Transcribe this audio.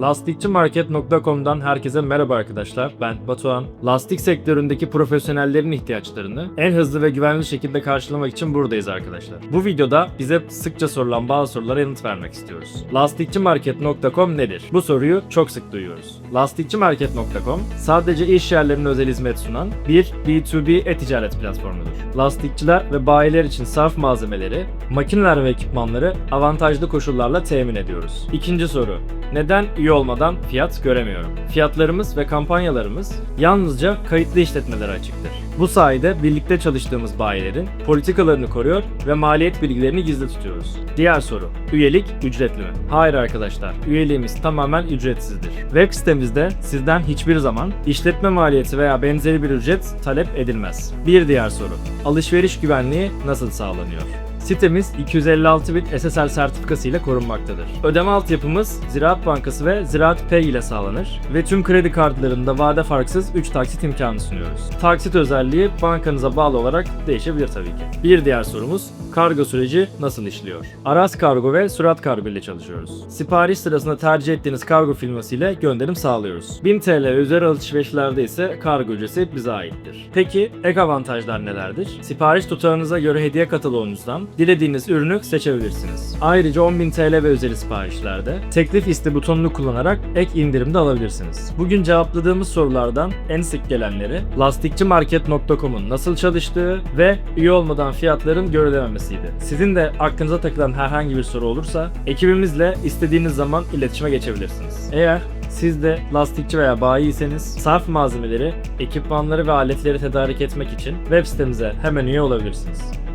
Lastikçimarket.com'dan herkese merhaba arkadaşlar. Ben Batuhan. Lastik sektöründeki profesyonellerin ihtiyaçlarını en hızlı ve güvenli şekilde karşılamak için buradayız arkadaşlar. Bu videoda bize sıkça sorulan bazı sorulara yanıt vermek istiyoruz. Lastikçimarket.com nedir? Bu soruyu çok sık duyuyoruz. Lastikçimarket.com sadece iş yerlerine özel hizmet sunan bir B2B e-ticaret platformudur. Lastikçiler ve bayiler için sarf malzemeleri, makineler ve ekipmanları avantajlı koşullarla temin ediyoruz. İkinci soru. Neden üye olmadan fiyat göremiyorum? Fiyatlarımız ve kampanyalarımız yalnızca kayıtlı işletmelere açıktır. Bu sayede birlikte çalıştığımız bayilerin politikalarını koruyor ve maliyet bilgilerini gizli tutuyoruz. Diğer soru. Üyelik ücretli mi? Hayır arkadaşlar. Üyeliğimiz tamamen ücretsizdir. Web sitemizde sizden hiçbir zaman işletme maliyeti veya benzeri bir ücret talep edilmez. Bir diğer soru. Alışveriş güvenliği nasıl sağlanıyor? Sitemiz 256 bit SSL sertifikası ile korunmaktadır. Ödeme altyapımız Ziraat Bankası ve Ziraat Pay ile sağlanır ve tüm kredi kartlarında vade farksız 3 taksit imkanı sunuyoruz. Taksit özelliği bankanıza bağlı olarak değişebilir tabii ki. Bir diğer sorumuz kargo süreci nasıl işliyor? Aras Kargo ve Surat Kargo ile çalışıyoruz. Sipariş sırasında tercih ettiğiniz kargo firması ile gönderim sağlıyoruz. 1000 TL üzeri alışverişlerde ise kargo ücreti bize aittir. Peki ek avantajlar nelerdir? Sipariş tutarınıza göre hediye kataloğunuzdan dilediğiniz ürünü seçebilirsiniz. Ayrıca 10.000 TL ve üzeri siparişlerde teklif iste butonunu kullanarak ek indirim de alabilirsiniz. Bugün cevapladığımız sorulardan en sık gelenleri lastikçimarket.com'un nasıl çalıştığı ve üye olmadan fiyatların görülememesiydi. Sizin de aklınıza takılan herhangi bir soru olursa ekibimizle istediğiniz zaman iletişime geçebilirsiniz. Eğer siz de lastikçi veya bayiyseniz sarf malzemeleri, ekipmanları ve aletleri tedarik etmek için web sitemize hemen üye olabilirsiniz.